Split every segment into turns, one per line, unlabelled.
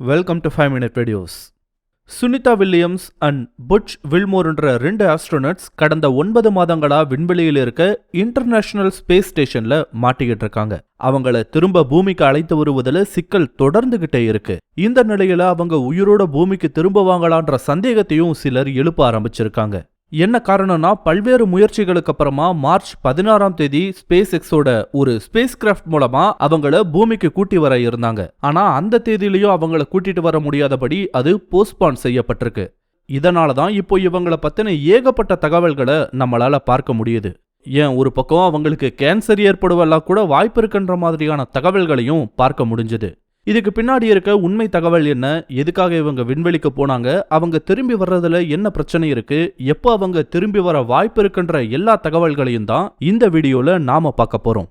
Welcome to five minute videos Sunita Williams and Butch வில்மோர்ன்ற ரெண்டு astronauts கடந்த ஒன்பது மாதங்களா விண்வெளியில் இருக்க இன்டர்நேஷனல் ஸ்பேஸ் ஸ்டேஷன்ல மாட்டிக்கிட்டு இருக்காங்க. அவங்கள திரும்ப பூமிக்கு அழைத்து வருவதில் சிக்கல் தொடர்ந்துகிட்டே இருக்கு. இந்த நிலையில அவங்க உயிரோட பூமிக்கு திரும்புவாங்களான்ற சந்தேகத்தையும் சிலர் எழுப்ப ஆரம்பிச்சிருக்காங்க. என்ன காரணம்னா பல்வேறு முயற்சிகளுக்கு அப்புறமா மார்ச் பதினாறாம் தேதி ஸ்பேஸ் எக்ஸோட ஒரு ஸ்பேஸ் கிராஃப்ட் மூலமா அவங்கள பூமிக்கு கூட்டி வர இருந்தாங்க. ஆனா அந்த தேதியிலையும் அவங்கள கூட்டிட்டு வர முடியாதபடி அது போஸ்ட்பான் செய்யப்பட்டிருக்கு. இதனால தான் இப்போ இவங்கள பத்தின ஏகப்பட்ட தகவல்களை நம்மளால பார்க்க முடியுது. ஏன் ஒரு பக்கம் அவங்களுக்கு கேன்சர் ஏற்படுவெல்லாம் கூட வாய்ப்பு இருக்குன்ற மாதிரியான தகவல்களையும் பார்க்க முடிஞ்சது. இதுக்கு பின்னாடி இருக்க உண்மை தகவல் என்ன? எதுக்காக இவங்க விண்வெளிக்கு போனாங்க? அவங்க திரும்பி வர்றதுல என்ன பிரச்சனை இருக்கு? எப்போ அவங்க திரும்பி வர வாய்ப்பு இருக்குன்ற எல்லா தகவல்களையும் தான் இந்த வீடியோல நாம பார்க்க போறோம்.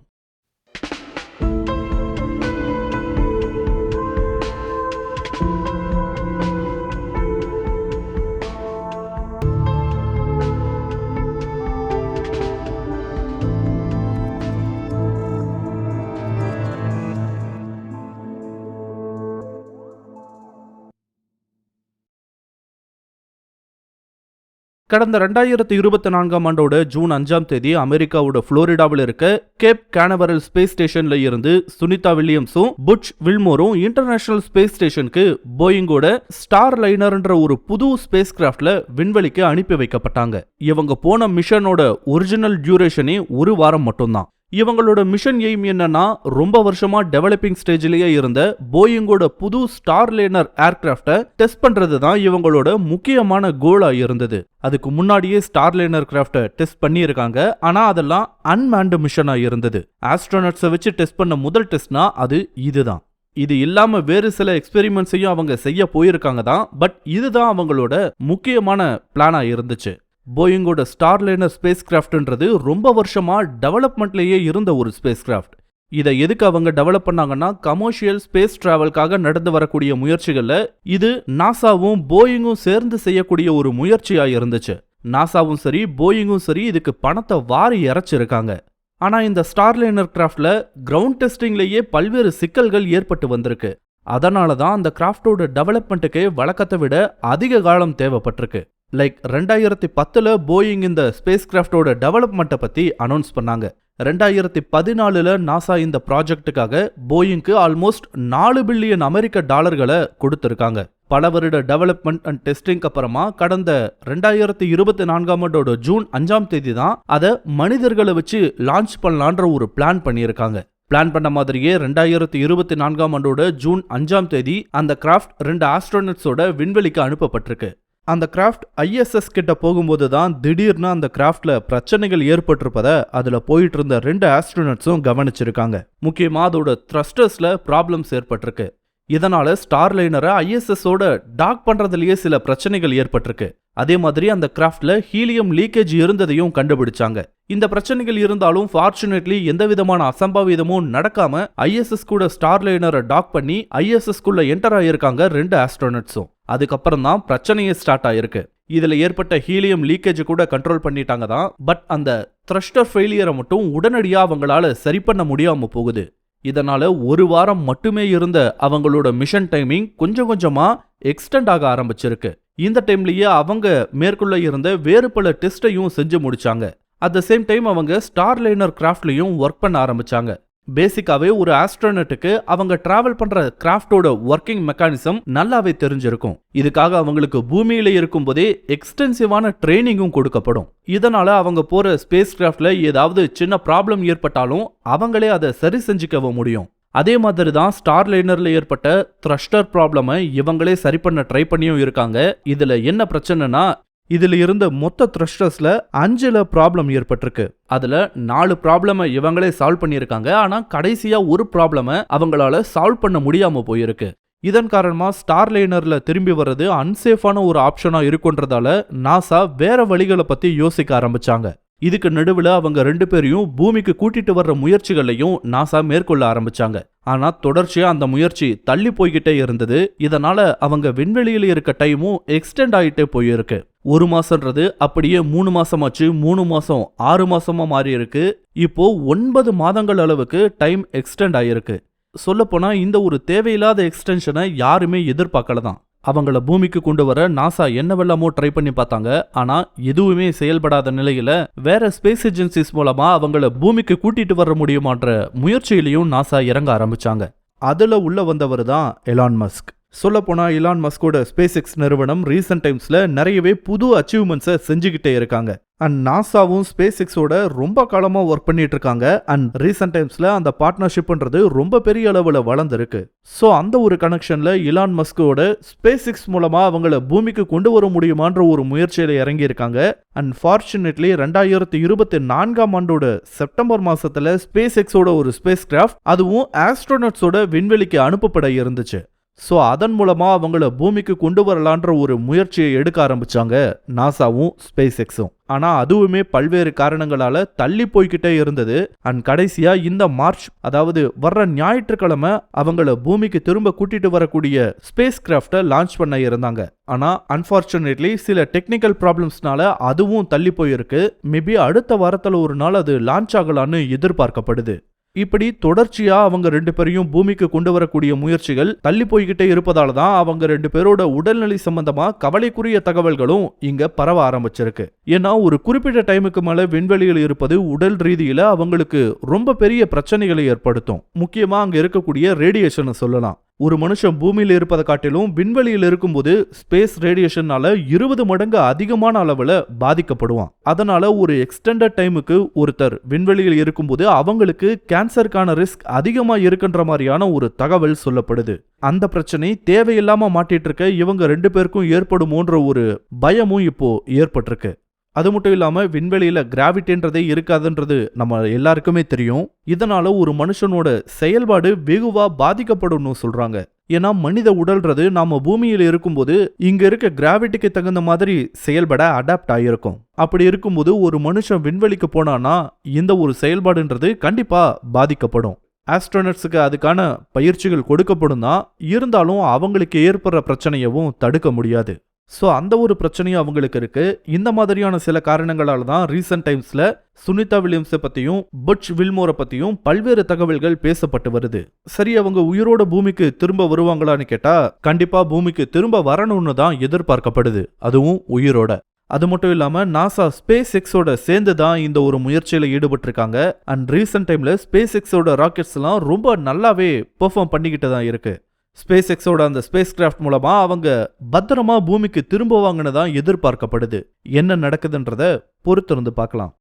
கடந்த ரெண்டாயிரத்தி இருபத்தி நான்காம் ஆண்டோட ஜூன் அஞ்சாம் தேதி அமெரிக்காவோட புளோரிடாவில் இருக்க கேப் கேனவரல் ஸ்பேஸ் ஸ்டேஷன்ல இருந்து சுனிதா வில்லியம்ஸும் புட்ச் வில்மோரும் இன்டர்நேஷனல் ஸ்பேஸ் ஸ்டேஷனுக்கு போயிங்கோட ஸ்டார் லைனர்ன்ற ஒரு புது ஸ்பேஸ் கிராஃப்ட்ல விண்வெளிக்கு அனுப்பி வைக்கப்பட்டாங்க. இவங்க போன மிஷனோட ஒரிஜினல் டியூரேஷனே ஒரு வாரம் மட்டும்தான். இவங்களோட மிஷன் எய்ம் என்னன்னா ரொம்ப வருஷமா டெவலப்பிங் ஸ்டேஜ்லயே இருந்த போயிங்கோட புது ஸ்டார் லேனர் ஏர்கிராஃப்டை டெஸ்ட் பண்றது தான் இவங்களோட முக்கியமான கோலா இருந்தது. அதுக்கு முன்னாடியே ஸ்டார் லேனர் கிராஃப்டை டெஸ்ட் பண்ணியிருக்காங்க. ஆனா அதெல்லாம் அன்மேண்டு மிஷனா இருந்தது. ஆஸ்ட்ரோனட்ஸை வச்சு டெஸ்ட் பண்ண முதல் டெஸ்ட்னா அது இதுதான். இது இல்லாம வேறு சில எக்ஸ்பெரிமெண்ட்ஸையும் அவங்க செய்ய போயிருக்காங்க தான். பட் இதுதான் அவங்களோட முக்கியமான பிளானா இருந்துச்சு. போயிங்கோட ஸ்டார்லைனர் ஸ்பேஸ் கிராஃப்ட்ன்றது ரொம்ப வருஷமா டெவலப்மெண்ட்லேயே இருந்த ஒரு ஸ்பேஸ் கிராஃப்ட் இதை எதுக்கு அவங்க டெவலப் பண்ணாங்கன்னா கமர்ஷியல் ஸ்பேஸ் டிராவல்காக நடந்து வரக்கூடிய முயற்சிகளில் இது நாசாவும் போயிங்கும் சேர்ந்து செய்யக்கூடிய ஒரு முயற்சியா இருந்துச்சு. நாசாவும் சரி போயிங்கும் சரி இதுக்கு பணத்தை வாரி இறைச்சிருக்காங்க. ஆனா இந்த ஸ்டார்லைனர் கிராஃப்டில் கிரவுண்ட் டெஸ்டிங்லேயே பல்வேறு சிக்கல்கள் ஏற்பட்டு வந்திருக்கு. அதனால தான் அந்த கிராஃப்டோட டெவலப்மெண்ட்டுக்கு வழக்கத்தை விட அதிக காலம் தேவைப்பட்டிருக்கு. லைக் ரெண்டாயிரத்தி பத்தில் போயிங் இந்த ஸ்பேஸ் கிராஃப்டோட டெவலப்மெண்ட்டை பற்றி அனௌன்ஸ் பண்ணாங்க. ரெண்டாயிரத்தி பதினாலில் நாசா இந்த ப்ராஜெக்ட்டுக்காக போயிங்க்கு ஆல்மோஸ்ட் நாலு பில்லியன் அமெரிக்க டாலர்களை கொடுத்துருக்காங்க. பல வருட டெவலப்மெண்ட் அண்ட் டெஸ்டிங்க்கு அப்புறமா கடந்த ரெண்டாயிரத்தி இருபத்தி நான்காம் ஆண்டோட ஜூன் அஞ்சாம் தேதி தான் அதை மனிதர்களை வச்சு லான்ச் பண்ணலான்ற ஒரு பிளான் பண்ணியிருக்காங்க. பிளான் பண்ண மாதிரியே ரெண்டாயிரத்தி இருபத்தி நான்காம் ஆண்டோட ஜூன் அஞ்சாம் தேதி அந்த கிராஃப்ட் ரெண்டு ஆஸ்ட்ரோனட்ஸோட விண்வெளிக்கு அனுப்பப்பட்டிருக்கு. அந்த கிராஃப்ட் ஐஎஸ்எஸ் கிட்ட போகும்போது தான் திடீர்னு அந்த கிராஃப்ட்ல பிரச்சனைகள் ஏற்பட்டிருப்பத அதுல போயிட்டு இருந்த ரெண்டு ஆஸ்ட்ரோனட்ஸும் கவனிச்சிருக்காங்க. முக்கியமா அதோட த்ரஸ்டர்ஸ்ல ப்ராப்ளம்ஸ் ஏற்பட்டிருக்கு. இதனால ஸ்டார் லைனரை ஐஎஸ்எஸோட டாக் பண்றதுலயே சில பிரச்சனைகள் ஏற்பட்டிருக்கு. அதே மாதிரி அந்த கிராஃப்ட்ல ஹீலியம் லீக்கேஜ் இருந்ததையும் கண்டுபிடிச்சாங்க. இந்த பிரச்சனைகள் இருந்தாலும் ஃபார்ச்சுனேட்லி எந்த விதமான அசம்பாவிதமும் நடக்காம ஐஎஸ்எஸ் கூட ஸ்டார் லைனரை டாக் பண்ணி ஐஎஸ்எஸ் குள்ள என்டர் ஆகியிருக்காங்க ரெண்டு ஆஸ்ட்ரோனட்ஸும் அதுக்கப்புறம் தான் பிரச்சனையே ஸ்டார்ட் ஆயிருக்கு. இதுல ஏற்பட்ட ஹீலியம் லீக்கேஜ் கூட கண்ட்ரோல் பண்ணிட்டாங்க தான். பட் அந்த த்ரஸ்டர் ஃபெயிலியரை மட்டும் உடனடியா அவங்களால சரி பண்ண முடியாம போகுது. இதனால ஒரு வாரம் மட்டுமே இருந்த அவங்களோட மிஷன் டைமிங் கொஞ்சம் கொஞ்சமா எக்ஸ்டெண்ட் ஆக ஆரம்பிச்சிருக்கு. இந்த டைம்லயே அவங்க மேற்கொள்ள இருந்த வேறு பல டெஸ்ட்டையும் செஞ்சு முடிச்சாங்க. அட் த சேம் டைம் அவங்க ஸ்டார் லைனர் கிராஃப்ட்லயும் ஒர்க் பண்ண ஆரம்பிச்சாங்க. பேசிக்காவே ஒரு ஆஸ்ட்ரோனட்டுக்கு அவங்க டிராவல் பண்ற கிராஃப்டோட ஒர்க்கிங் மெக்கானிசம் நல்லாவே தெரிஞ்சிருக்கும். இதுக்காக அவங்களுக்கு பூமியில இருக்கும் போதே எக்ஸ்டென்சிவான ட்ரைனிங்கும் கொடுக்கப்படும். இதனால அவங்க போற ஸ்பேஸ் கிராஃப்ட்ல ஏதாவது சின்ன ப்ராப்ளம் ஏற்பட்டாலும் அவங்களே அதை சரி செஞ்சுக்கவும் முடியும். அதே மாதிரி தான் ஸ்டார் லைனர்ல ஏற்பட்ட த்ரஸ்டர் ப்ராப்ளமை இவங்களே சரி பண்ண ட்ரை பண்ணியும் இருக்காங்க. இதுல என்ன பிரச்சனைனா இதில் இருந்த மொத்த த்ரஸ்டர்ஸ்ல அஞ்சில் ப்ராப்ளம் ஏற்பட்டிருக்கு. அதில் நாலு ப்ராப்ளமை இவங்களே சால்வ் பண்ணியிருக்காங்க. ஆனால் கடைசியாக ஒரு ப்ராப்ளமை அவங்களால சால்வ் பண்ண முடியாமல் போயிருக்கு. இதன் காரணமாக ஸ்டார் லைனரில் திரும்பி வர்றது அன்சேஃபான ஒரு ஆப்ஷனாக இருக்குன்றதால நாசா வேற வழிகளை பற்றி யோசிக்க ஆரம்பிச்சாங்க. இதுக்கு நடுவில் அவங்க ரெண்டு பேரையும் பூமிக்கு கூட்டிட்டு வர்ற முயற்சிகளையும் நாசா மேற்கொள்ள ஆரம்பிச்சாங்க. ஆனா தொடர்ச்சியா அந்த முயற்சி தள்ளி போய்கிட்டே இருந்தது. இதனால அவங்க விண்வெளியில இருக்க டைமும் எக்ஸ்டெண்ட் ஆகிட்டே போயிருக்கு. ஒரு மாசம்ன்றது அப்படியே மூணு மாசமாச்சு மூணு மாசம் ஆறு மாசமா மாறி இருக்கு இப்போ ஒன்பது மாதங்கள் அளவுக்கு டைம் எக்ஸ்டெண்ட் ஆயிருக்கு. சொல்லப்போனா இந்த ஒரு தேவையில்லாத எக்ஸ்டென்ஷனை யாருமே எதிர்பார்க்கல தான். அவங்கள பூமிக்கு கொண்டு வர நாசா என்னவெல்லாமோ ட்ரை பண்ணி பார்த்தாங்க. ஆனா எதுவுமே செயல்படாத நிலையில வேற ஸ்பேஸ் ஏஜென்சிஸ் மூலமா அவங்கள பூமிக்கு கூட்டிட்டு வர முடியுமான்ற முயற்சியிலையும் நாசா இறங்க ஆரம்பிச்சாங்க. அதுல உள்ள வந்தவர் தான் எலான் மஸ்க் சொல்லப்போனால் இலான் மஸ்கோட ஸ்பேஸ் எக்ஸ் நிறுவனம் ரீசெண்ட் டைம்ஸில் நிறையவே புது அச்சீவ்மெண்ட்ஸை செஞ்சுக்கிட்டே இருக்காங்க. அண்ட் நாசாவும் ஸ்பேஸ் எக்ஸோட ரொம்ப காலமாக ஒர்க் பண்ணிட்டு இருக்காங்க அண்ட் ரீசெண்ட் டைம்ஸில் அந்த பார்ட்னர்ஷிப்ன்றது ரொம்ப பெரிய அளவில் வளர்ந்துருக்கு. ஸோ அந்த ஒரு கனெக்ஷனில் இலான் மஸ்கோட ஸ்பேஸ் எக்ஸ் மூலமாக அவங்கள பூமிக்கு கொண்டு வர முடியுமான்ற ஒரு முயற்சியில் இறங்கியிருக்காங்க. அண்ட் ஃபார்ச்சுனேட்லி ரெண்டாயிரத்தி இருபத்தி நான்காம் ஆண்டோட செப்டம்பர் மாதத்தில் ஸ்பேஸ் எக்ஸோட ஒரு ஸ்பேஸ் கிராஃப்ட் அதுவும் ஆஸ்ட்ரோனட்ஸோட விண்வெளிக்கு அனுப்பப்பட இருந்துச்சு. ஸோ அதன் மூலமாக அவங்கள பூமிக்கு கொண்டு வரலான்ற ஒரு முயற்சியை எடுக்க ஆரம்பிச்சாங்க நாசாவும் ஸ்பேஸ் எக்ஸும் ஆனால் அதுவுமே பல்வேறு காரணங்களால் தள்ளி போய்கிட்டே இருந்தது. அண்ட் கடைசியாக இந்த மார்ச் அதாவது வர்ற ஞாயிற்றுக்கிழமை அவங்கள பூமிக்கு திரும்ப கூட்டிட்டு வரக்கூடிய ஸ்பேஸ் கிராஃப்டை லான்ச் பண்ண இருந்தாங்க. ஆனால் அன்ஃபார்ச்சுனேட்லி சில டெக்னிக்கல் ப்ராப்ளம்ஸ்னால அதுவும் தள்ளி போயிருக்கு. மேபி அடுத்த வாரத்தில் ஒரு நாள் அது லான்ச் ஆகலான்னு எதிர்பார்க்கப்படுது. இப்படி தொடர்ச்சியா அவங்க ரெண்டு பேரையும் பூமிக்கு கொண்டு வரக்கூடிய முயற்சிகள் தள்ளி போய்கிட்டே இருப்பதால தான் அவங்க ரெண்டு பேரோட உடல்நிலை சம்பந்தமா கவலைக்குரிய தகவல்களும் இங்க பரவ ஆரம்பிச்சிருக்கு. ஏன்னா ஒரு குறிப்பிட்ட டைமுக்கு மேல விண்வெளியில் இருப்பது உடல் ரீதியில அவங்களுக்கு ரொம்ப பெரிய பிரச்சனைகளை ஏற்படுத்தும். முக்கியமா அங்க இருக்கக்கூடிய ரேடியேஷன் சொல்லலாம். ஒரு மனுஷன் பூமியில இருப்பதை காட்டிலும் விண்வெளியில் இருக்கும்போது ஸ்பேஸ் ரேடியேஷனால இருபது மடங்கு அதிகமான அளவுல பாதிக்கப்படுவான். அதனால ஒரு எக்ஸ்டெண்டட் டைமுக்கு ஒருத்தர் விண்வெளியில் இருக்கும்போது அவங்களுக்கு கேன்சருக்கான ரிஸ்க் அதிகமா இருக்குன்ற மாதிரியான ஒரு தகவல் சொல்லப்படுது. அந்த பிரச்சனை தேவையில்லாம மாட்டிட்டு இருக்க இவங்க ரெண்டு பேருக்கும் ஏற்படுமோன்ற ஒரு பயமும் இப்போ ஏற்பட்டிருக்கு. அது மட்டும் இல்லாமல் விண்வெளியில் கிராவிட்டின்றதே இருக்காதுன்றது நம்ம எல்லாருக்குமே தெரியும். இதனால ஒரு மனுஷனோட செயல்பாடு வெகுவாக பாதிக்கப்படும்னு சொல்கிறாங்க ஏன்னா மனித உடல்றது நாம பூமியில் இருக்கும்போது இங்கே இருக்க கிராவிட்டிக்கு தகுந்த மாதிரி செயல்பட அடாப்ட் ஆகியிருக்கும் அப்படி இருக்கும்போது ஒரு மனுஷன் விண்வெளிக்கு போனானா இந்த ஒரு செயல்பாடுன்றது கண்டிப்பாக பாதிக்கப்படும். ஆஸ்ட்ரோனட்ஸுக்கு அதுக்கான பயிற்சிகள் கொடுக்கப்படும் தான் இருந்தாலும் அவங்களுக்கு ஏற்படுற பிரச்சனையவும் தடுக்க முடியாது. ஸோ அந்த ஒரு பிரச்சனையும் அவங்களுக்கு இருக்கு. இந்த மாதிரியான சில காரணங்களால தான் ரீசெண்ட் டைம்ஸ்ல சுனிதா வில்லியம்ஸை பத்தியும் பட்ச் வில்மோரை பத்தியும் பல்வேறு தகவல்கள் பேசப்பட்டு வருது. சரி அவங்க உயிரோட பூமிக்கு திரும்ப வருவாங்களான்னு கேட்டா கண்டிப்பா பூமிக்கு திரும்ப வரணும்னு தான் எதிர்பார்க்கப்படுது. அதுவும் உயிரோட. அது மட்டும் இல்லாம நாசா ஸ்பேஸ் எக்ஸோட சேர்ந்து தான் இந்த ஒரு முயற்சியில ஈடுபட்டிருக்காங்க. அண்ட் ரீசெண்ட் டைம்ல ஸ்பேஸ் எக்ஸோட ராக்கெட்ஸ் எல்லாம் ரொம்ப நல்லாவே பெர்ஃபார்ம் பண்ணிக்கிட்டு தான் இருக்கு. ஸ்பேஸ் எக்ஸோட அந்த ஸ்பேஸ் கிராஃப்ட் மூலமா அவங்க பத்திரமா பூமிக்கு திரும்புவாங்கன்னு தான் எதிர்பார்க்கப்படுது. என்ன நடக்குதுன்றத பொறுத்திருந்து பார்க்கலாம்.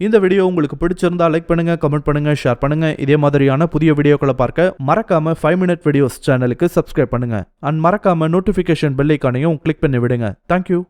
இந்த வீடியோ உங்களுக்கு பிடிச்சிருந்தா லைக் பண்ணுங்க கமெண்ட் பண்ணுங்க ஷேர் பண்ணுங்க. இதே மாதிரியான புதிய வீடியோக்களை பார்க்க மறக்காம ஃபைவ் மினிட் வீடியோஸ் சேனலுக்கு சப்ஸ்கிரைப் பண்ணுங்க. அண்ட் மறக்காம நோட்டிபிகேஷன் பெல்லைக்கானையும் கிளிக் பண்ணி விடுங்க தேங்க்யூ